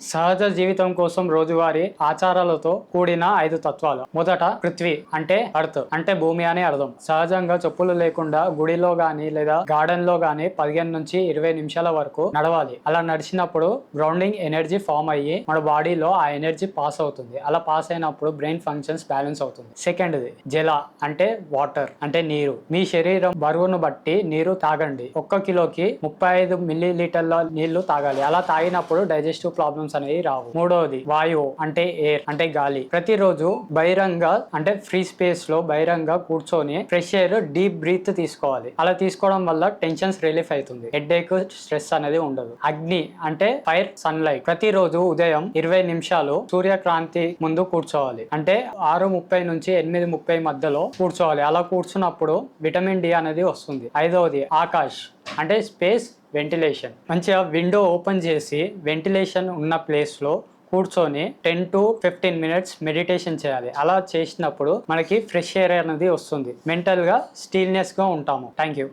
సహజ జీవితం కోసం రోజువారీ ఆచారాలతో కూడిన ఐదు తత్వాలు. మొదట పృథ్వీ అంటే అర్త్ అంటే భూమి అని అర్థం. సహజంగా చెప్పులు లేకుండా గుడిలో గాని లేదా గార్డెన్లో గాని పదిహేను నుంచి ఇరవై నిమిషాల వరకు నడవాలి. అలా నడిచినప్పుడు గ్రౌండింగ్ ఎనర్జీ ఫామ్ అయ్యి మన బాడీలో ఆ ఎనర్జీ పాస్ అవుతుంది. అలా పాస్ అయినప్పుడు బ్రెయిన్ ఫంక్షన్స్ బ్యాలెన్స్ అవుతుంది. సెకండ్ది జల అంటే వాటర్ అంటే నీరు. మీ శరీరం బరువును బట్టి నీరు తాగండి. ఒక్క కిలోకి ముప్పై ఐదు మిల్లీ లీటర్ల నీళ్ళు తాగాలి. అలా తాగినప్పుడు డైజెస్టివ్ ప్రాబ్లమ్స్ అనేవి రావు. మూడవది వాయువు అంటే ఎయిర్ అంటే గాలి. ప్రతిరోజు బహిరంగ అంటే ఫ్రీ స్పేస్లో బహిరంగ కూర్చొని ఫ్రెష్ ఎయిర్ డీప్ బ్రీత్ తీసుకోవాలి. అలా తీసుకోవడం వల్ల టెన్షన్స్ రిలీఫ్ అవుతుంది. హెడ్ స్ట్రెస్ అనేది ఉండదు. అగ్ని అంటే ఫైర్ సన్ లైట్ ప్రతిరోజు ఉదయం ఇరవై నిమిషాలు సూర్యక్రాంతి ముందు కూర్చోవాలి. అంటే ఆరు ముప్పై నుంచి ఎనిమిది ముప్పై మధ్యలో కూర్చోవాలి. అలా కూర్చున్నప్పుడు విటమిన్ డి అనేది వస్తుంది. ఐదవది ఆకాష్. అంటే స్పేస్ వెంటిలేషన్. మంచిగా విండో ఓపెన్ చేసి వెంటిలేషన్ ఉన్న ప్లేస్లో కూర్చొని ten to fifteen minutes meditation చేయాలి. అలా చేసినప్పుడు మనకి ఫ్రెష్ ఎయిర్ అనేది వస్తుంది. మెంటల్గా స్టీల్నెస్గా ఉంటాము. Thank you